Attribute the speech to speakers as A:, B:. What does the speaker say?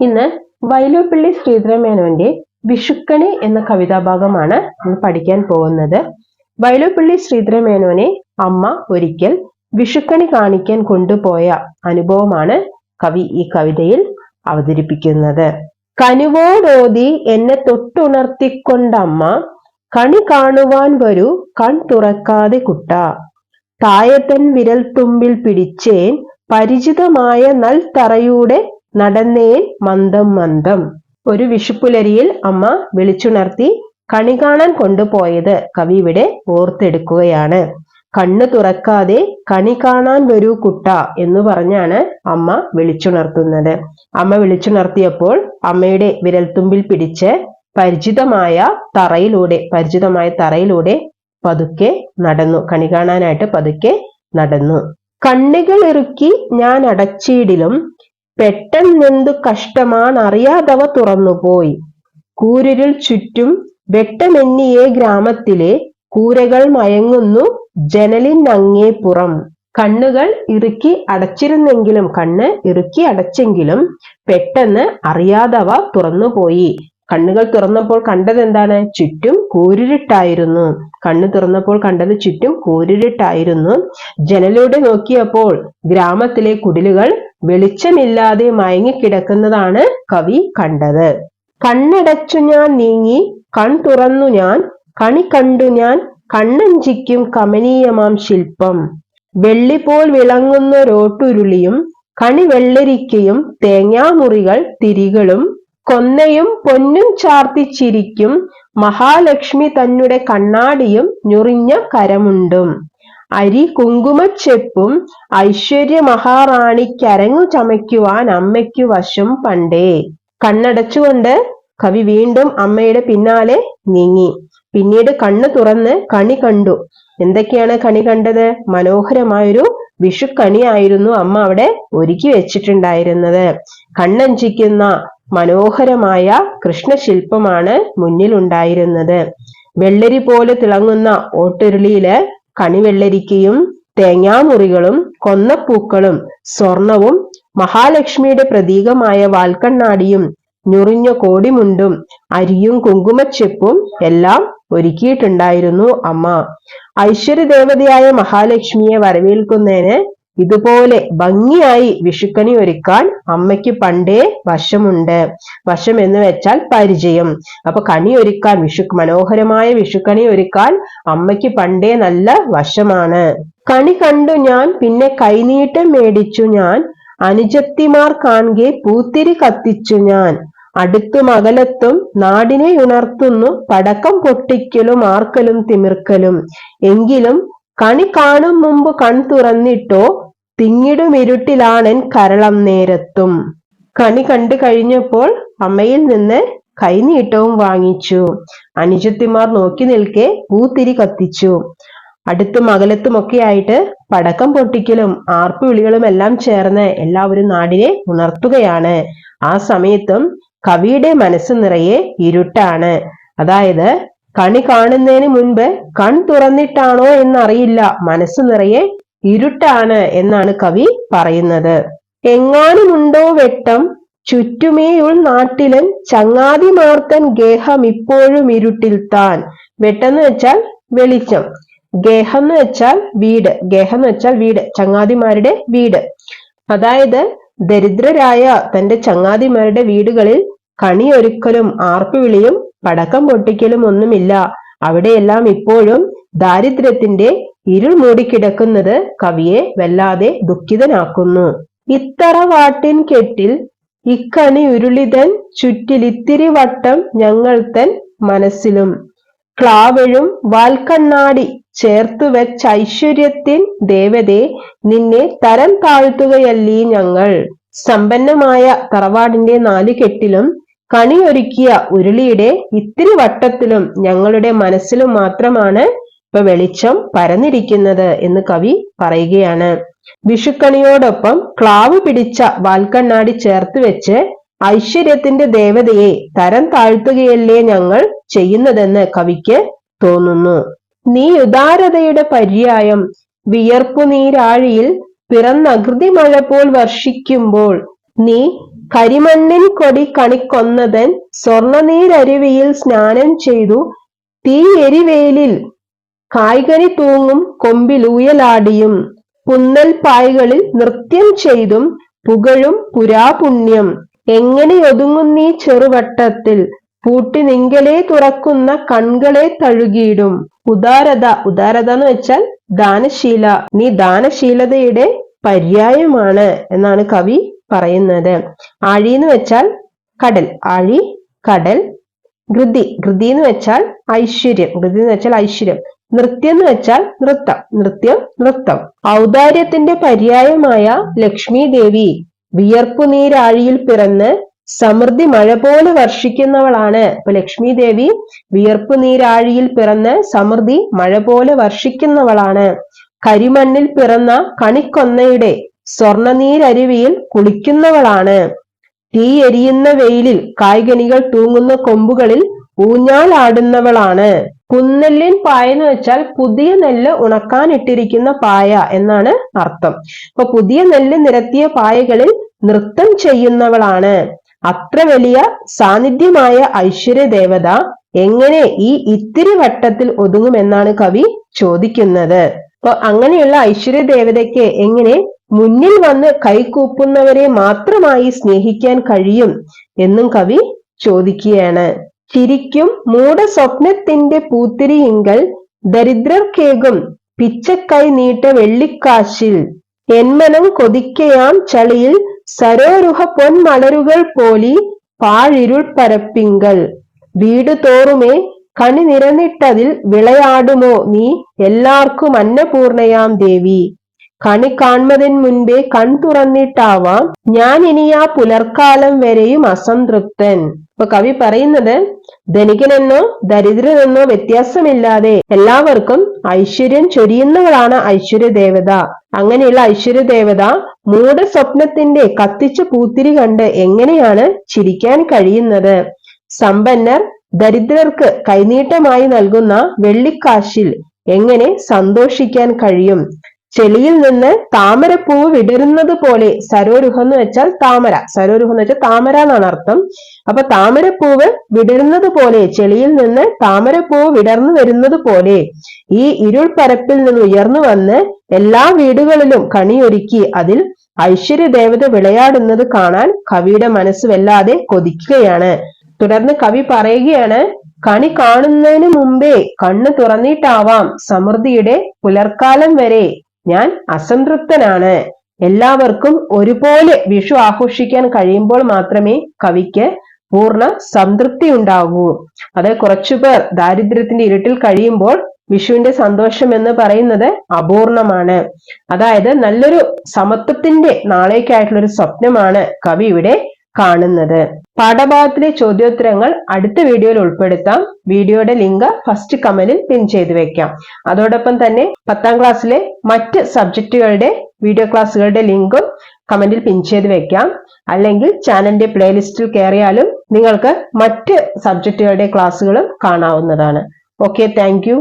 A: ഇന്ന് വൈലോപ്പിള്ളി ശ്രീധരമേനോന്റെ വിഷുക്കണി എന്ന കവിതാഭാഗമാണ് നമ്മൾ പഠിക്കാൻ പോകുന്നത്. വൈലോപ്പിള്ളി ശ്രീധരമേനോനെ അമ്മ ഒരിക്കൽ വിഷുക്കണി കാണിക്കാൻ കൊണ്ടുപോയ അനുഭവമാണ് കവി ഈ കവിതയിൽ അവതരിപ്പിക്കുന്നത്. കനുവോടോതി എന്നെ തൊട്ടുണർത്തിക്കൊണ്ടമ്മ കണി കാണുവാൻ വരൂ കൺ തുറക്കാതെ കുട്ട. തായത്തൻ വിരൽ തുമ്പിൽ പിടിച്ചേൻ പരിചിതമായ നൽ തറയൂടെ നടന്നേൻ മന്ദം മന്ദം. ഒരു വിഷുപ്പുലരിയിൽ അമ്മ വിളിച്ചുണർത്തി കണി കാണാൻ കൊണ്ടുപോയത് കവി ഇവിടെ ഓർത്തെടുക്കുകയാണ്. കണ്ണു തുറക്കാതെ കണി കാണാൻ വരൂ കുട്ട എന്ന് പറഞ്ഞാണ് അമ്മ വിളിച്ചുണർത്തുന്നത്. അമ്മ വിളിച്ചുണർത്തിയപ്പോൾ അമ്മയുടെ വിരൽത്തുമ്പിൽ പിടിച്ച് പരിചിതമായ തറയിലൂടെ പരിചിതമായ തറയിലൂടെ പതുക്കെ നടന്നു. കണി കാണാനായിട്ട് പതുക്കെ നടന്നു. കണ്ണുകൾ ഇറുക്കി ഞാൻ അടച്ചിടിലും പെട്ടെന്നെന്തു കഷ്ടമാണറിയാതവ തുറന്നുപോയി. കൂരിരുൾ ചുറ്റും വെട്ടമെന്നിയേ ഗ്രാമത്തിലെ കൂരകൾ മയങ്ങുന്നു ജനലിനങ്ങേ പുറം. കണ്ണുകൾ ഇറുക്കി അടച്ചിരുന്നെങ്കിലും കണ്ണ് ഇറുക്കി അടച്ചെങ്കിലും പെട്ടെന്ന് അറിയാതവ തുറന്നുപോയി. കണ്ണുകൾ തുറന്നപ്പോൾ കണ്ടത് എന്താണ് ചുറ്റും കൂരിരുട്ടായിരുന്നു. കണ്ണു തുറന്നപ്പോൾ കണ്ടത് ചുറ്റും കൂരിരുട്ടായിരുന്നു. ജനലൂടെ നോക്കിയപ്പോൾ ഗ്രാമത്തിലെ കുടിലുകൾ വെളിച്ചമില്ലാതെ മയങ്ങിക്കിടക്കുന്നതാണ് കവി കണ്ടത്. കണ്ണടച്ചു ഞാൻ നീങ്ങി കൺ തുറന്നു ഞാൻ കണി കണ്ടു ഞാൻ കണ്ണഞ്ചിക്കും കമനീയമാം ശില്പം. വെള്ളിപോൽ വിളങ്ങുന്നൊരോട്ടുരുളിയും കണി വെള്ളരിക്കയും തേങ്ങാമുറികൾ തിരികളും കൊന്നയും പൊന്നും ചാർത്തിച്ചിരിക്കും. മഹാലക്ഷ്മി തന്നെ കണ്ണാടിയും ഞൊറിഞ്ഞ കരമുണ്ടും. അരി കുങ്കുമച്ചെപ്പും ഐശ്വര്യ മഹാറാണിക്കരങ്ങു ചമയ്ക്കുവാൻ അമ്മയ്ക്കു വശം പണ്ടേ. കണ്ണടച്ചുകൊണ്ട് കവി വീണ്ടും അമ്മയുടെ പിന്നാലെ നീങ്ങി. പിന്നീട് കണ്ണു തുറന്ന് കണി കണ്ടു. എന്തൊക്കെയാണ് കണി കണ്ടത്? മനോഹരമായൊരു വിഷുക്കണിയായിരുന്നു അമ്മ അവിടെ ഒരുക്കി വെച്ചിട്ടുണ്ടായിരുന്നത്. കണ്ണഞ്ചിക്കുന്ന മനോഹരമായ കൃഷ്ണശില്പമാണ് മുന്നിലുണ്ടായിരുന്നത്. വെള്ളരി പോലെ തിളങ്ങുന്ന ഓട്ടുരുളിയിൽ കണിവെള്ളരിക്കയും തേങ്ങാമുറികളും കൊന്നപ്പൂക്കളും സ്വർണവും മഹാലക്ഷ്മിയുടെ പ്രതീകമായ വാൽക്കണ്ണാടിയും ഞുറിഞ്ഞ കോടിമുണ്ടും അരിയും കുങ്കുമച്ചെപ്പും എല്ലാം ഒരുക്കിയിട്ടുണ്ടായിരുന്നു അമ്മ. ഐശ്വര്യദേവതയായ മഹാലക്ഷ്മിയെ വരവേൽക്കുന്നതിന് ഇതുപോലെ ഭംഗിയായി വിഷുക്കണി ഒരുക്കാൻ അമ്മയ്ക്ക് പണ്ടേ വശമുണ്ട്. വശം എന്ന് വെച്ചാൽ പരിചയം. അപ്പൊ കണി ഒരുക്കാൻ വിഷു മനോഹരമായ വിഷുക്കണി ഒരുക്കാൻ അമ്മയ്ക്ക് പണ്ടേ നല്ല വശമാണ്. കണി കണ്ടു ഞാൻ പിന്നെ കൈനീട്ടം മേടിച്ചു ഞാൻ. അനുജത്തിമാർ കാണെ പൂത്തിരി കത്തിച്ചു ഞാൻ. അടുത്തും അകലത്തും നാടിനെ ഉണർത്തുന്നു പടക്കം പൊട്ടിക്കലും ആർക്കലും തിമിർക്കലും. എങ്കിലും കണി കാണും മുമ്പ് കൺ തുറന്നിട്ടോ തിങ്ങിടുമിരുട്ടിലാണൻ കരളം നേരത്തും. കണി കണ്ടു കഴിഞ്ഞപ്പോൾ അമ്മയിൽ നിന്ന് കൈനീട്ടവും വാങ്ങിച്ചു. അനുജത്തിമാർ നോക്കി നിൽക്കെ പൂത്തിരി കത്തിച്ചു. അടുത്തും അകലത്തുമൊക്കെ ആയിട്ട് പടക്കം പൊട്ടിക്കലും ആർപ്പുവിളികളും എല്ലാം ചേർന്ന് എല്ലാവരും നാടിനെ ഉണർത്തുകയാണ്. ആ സമയത്തും കവിയുടെ മനസ്സ് നിറയെ ഇരുട്ടാണ്. അതായത് കണി കാണുന്നതിന് മുൻപ് കൺ തുറന്നിട്ടാണോ എന്നറിയില്ല. മനസ്സ് നിറയെ ഇരുട്ടാണ് എന്നാണ് കവി പറയുന്നത്. എങ്ങാനുമുണ്ടോ വെട്ടം ചുറ്റുമേ നാട്ടിലും ചങ്ങാതിമാർത്തൻ ഗേഹം ഇപ്പോഴും ഇരുട്ടിൽ താൻ. വെട്ടെന്ന് വെച്ചാൽ വെളിച്ചം ഗേഹം എന്ന് വെച്ചാൽ വീട് ഗേഹം എന്ന് വെച്ചാൽ വീട് ചങ്ങാതിമാരുടെ വീട്. അതായത് ദരിദ്രരായ തന്റെ ചങ്ങാതിമാരുടെ വീടുകളിൽ കണിയൊരുക്കലും ആർപ്പുവിളിയും പടക്കം പൊട്ടിക്കലും ഒന്നുമില്ല. അവിടെയെല്ലാം ഇപ്പോഴും ദാരിദ്ര്യത്തിന്റെ ഇരുൾ മൂടിക്കിടക്കുന്നത് കവിയെ വല്ലാതെ ദുഃഖിതനാക്കുന്നു. ഇത്തറവാട്ടിൻ കെട്ടിൽ ഇക്കണി ഉരുളിതൻ ചുറ്റിലിത്തിരി വട്ടം ഞങ്ങൾ തൻ മനസ്സിലും. ക്ലാവഴും വാൽക്കണ്ണാടി ചേർത്തു വെച്ച ഐശ്വര്യത്തിൻ ദേവതേ നിന്നെ തരം താഴ്ത്തുകയല്ലേ ഞങ്ങൾ. സമ്പന്നമായ തറവാടിന്റെ നാല് കെട്ടിലും കണിയൊരുക്കിയ ഉരുളിയുടെ ഇത്തിരി വട്ടത്തിലും ഞങ്ങളുടെ മനസ്സിലും മാത്രമാണ് ഇപ്പൊ വെളിച്ചം പരന്നിരിക്കുന്നത് എന്ന് കവി പറയുകയാണ്. വിഷുക്കണിയോടൊപ്പം ക്ലാവ് പിടിച്ച വാൽക്കണ്ണാടി ചേർത്ത് വെച്ച് ഐശ്വര്യത്തിന്റെ ദേവതയെ തരം താഴ്ത്തുകയല്ലേ ഞങ്ങൾ ചെയ്യുന്നതെന്ന് കവിക്ക് തോന്നുന്നു. നീ ഉദാരതയുടെ പര്യായം. വിയർപ്പു നീരാഴിയിൽ പിറന്നകൃതി മഴ പോൽ വർഷിക്കുമ്പോൾ നീ കരിമണ്ണിൻ കൊടി കണിക്കൊന്നതൻ സ്വർണനീരരുവിയിൽ സ്നാനം ചെയ്തു തീ എരിവേലിൽ കായ്കനി തൂങ്ങും കൊമ്പിലൂയലാടിയും പുന്നൽ പായകളിൽ നൃത്യം ചെയ്തും പുകഴും പുരാപുണ്യം. എങ്ങനെ ഒതുങ്ങുന്നീ ചെറുവട്ടത്തിൽ? പൂട്ടി നിങ്കലെ തുറക്കുന്ന കൺകളെ തഴുകിയിടും. ഉദാരത ഉദാരത എന്ന് വെച്ചാൽ ദാനശീല. നീ ദാനശീലതയുടെ പര്യായമാണ് എന്നാണ് കവി പറയുന്നത്. ആഴി എന്ന് വെച്ചാൽ കടൽ ആഴി കടൽ ഗൃതി ഗൃതി എന്ന് വെച്ചാൽ ഐശ്വര്യം. ഗൃതി എന്ന് വെച്ചാൽ ഐശ്വര്യം. നൃത്യം എന്ന് വെച്ചാൽ നൃത്തം. നൃത്യം നൃത്തം. ഔദാര്യത്തിന്റെ പര്യായമായ ലക്ഷ്മി ദേവി വിയർപ്പുനീരാഴിയിൽ പിറന്ന് സമൃദ്ധി മഴ പോലെ വർഷിക്കുന്നവളാണ്. ഇപ്പൊ ലക്ഷ്മി ദേവി വിയർപ്പു നീരാഴിയിൽ പിറന്ന് സമൃദ്ധി മഴ പോലെ വർഷിക്കുന്നവളാണ്. കരിമണ്ണിൽ പിറന്ന കണിക്കൊന്നയുടെ സ്വർണനീരരുവിയിൽ കുളിക്കുന്നവളാണ്. തീ എരിയുന്ന വെയിലിൽ കായ്കനികൾ തൂങ്ങുന്ന കൊമ്പുകളിൽ ഊഞ്ഞാലാടുന്നവളാണ്. കുന്നെല്ലിൻ പായ എന്ന് വെച്ചാൽ പുതിയ നെല്ല് ഉണക്കാനിട്ടിരിക്കുന്ന പായ എന്നാണ് അർത്ഥം. അപ്പൊ പുതിയ നെല്ല് നിരത്തിയ പായകളിൽ നൃത്തം ചെയ്യുന്നവളാണ്. അത്ര വലിയ സാന്നിധ്യമായ ഐശ്വര്യ ദേവത എങ്ങനെ ഈ ഇത്തിരി വട്ടത്തിൽ ഒതുങ്ങുമെന്നാണ് കവി ചോദിക്കുന്നത്. അപ്പൊ അങ്ങനെയുള്ള ഐശ്വര്യ ദേവതയ്ക്ക് എങ്ങനെ മുന്നിൽ വന്ന് കൈകൂപ്പുന്നവരെ മാത്രമായി സ്നേഹിക്കാൻ കഴിയും എന്നും കവി ചോദിക്കുകയാണ്. ചിരിക്കും മൂട സ്വപ്നത്തിന്റെ പൂത്തിരിയിങ്കൽ ദരിദ്രർക്കേകും പിച്ചക്കൈ നീട്ട വെള്ളിക്കാശിൽ. എന്മനം കൊതിക്കയാം ചളിയിൽ സരോരുഹ പൊന്മലരുകൾ പോലി പാഴിരുൾ പരപ്പിങ്കൽ. വീട് തോറുമേ കണി നിരന്നിട്ടതിൽ വിളയാടുമോ നീ? എല്ലാവർക്കും അന്നപൂർണയാം ദേവി. കണി കാൺമതിന് മുൻപേ കൺ തുറന്നിട്ടാവാം. ഞാൻ ഇനി ആ പുലർക്കാലം വരെയും അസംതൃപ്തൻ. ഇപ്പൊ കവി പറയുന്നത് ധനികനെന്നോ ദരിദ്രനെന്നോ വ്യത്യാസമില്ലാതെ എല്ലാവർക്കും ഐശ്വര്യം ചൊരിയുന്നവളാണ് ഐശ്വര്യ ദേവത അങ്ങനെയുള്ള ഐശ്വര്യ ദേവത മൂട സ്വപ്നത്തിന്റെ കത്തിച്ച പൂത്തിരി കണ്ട് എങ്ങനെയാണ് ചിരിക്കാൻ കഴിയുന്നത്? സമ്പന്നർ ദരിദ്രർക്ക് കൈനീട്ടമായി നൽകുന്ന വെള്ളിക്കാശിൽ എങ്ങനെ സന്തോഷിക്കാൻ കഴിയും? ചെളിയിൽ നിന്ന് താമരപ്പൂവ് വിടരുന്നത് പോലെ സരോരുഹം എന്ന് വെച്ചാൽ താമര. സരോരുഹം എന്ന് വെച്ചാൽ താമര എന്നാണ് അർത്ഥം. അപ്പൊ താമരപ്പൂവ് വിടരുന്നത് പോലെ ചെളിയിൽ നിന്ന് താമരപ്പൂവ് വിടർന്നു വരുന്നത് പോലെ ഈ ഇരുൾ പരപ്പിൽ നിന്ന് ഉയർന്നു വന്ന് എല്ലാ വീടുകളിലും കണിയൊരുക്കി അതിൽ ഐശ്വര്യ ദേവത വിളയാടുന്നത് കാണാൻ കവിയുടെ മനസ്സ് വല്ലാതെ കൊതിക്കുകയാണ്. തുടർന്ന് കവി പറയുകയാണ് കണി കാണുന്നതിന് മുമ്പേ കണ്ണ് തുറന്നിട്ടാവാം സമൃദ്ധിയുടെ പുലർക്കാലം വരെ ഞാൻ അസംതൃപ്തനാണ്. എല്ലാവർക്കും ഒരുപോലെ വിഷു ആഘോഷിക്കാൻ കഴിയുമ്പോൾ മാത്രമേ കവിക്ക് പൂർണ സംതൃപ്തി ഉണ്ടാകൂ അത് കുറച്ചുപേർ ദാരിദ്ര്യത്തിന്റെ ഇരുട്ടിൽ കഴിയുമ്പോൾ വിഷുവിന്റെ സന്തോഷം എന്ന് പറയുന്നത് അപൂർണമാണ്. അതായത് നല്ലൊരു സമത്വത്തിന്റെ നാളേക്കായിട്ടുള്ള ഒരു സ്വപ്നമാണ് കവി ഇവിടെ കാണുന്നത്. പാഠഭാഗത്തിലെ ചോദ്യോത്തരങ്ങൾ അടുത്ത വീഡിയോയിൽ ഉൾപ്പെടുത്താം. വീഡിയോയുടെ ലിങ്ക് ഫസ്റ്റ് കമന്റിൽ പിൻ ചെയ്തു വെക്കാം. അതോടൊപ്പം തന്നെ പത്താം ക്ലാസ്സിലെ മറ്റ് സബ്ജക്റ്റുകളുടെ വീഡിയോ ക്ലാസ്സുകളുടെ ലിങ്കും കമന്റിൽ പിൻ ചെയ്ത് വെക്കാം. അല്ലെങ്കിൽ ചാനലിന്റെ പ്ലേലിസ്റ്റിൽ കയറിയാലും നിങ്ങൾക്ക് മറ്റ് സബ്ജക്റ്റുകളുടെ ക്ലാസ്സുകളും കാണാവുന്നതാണ്. Okay thank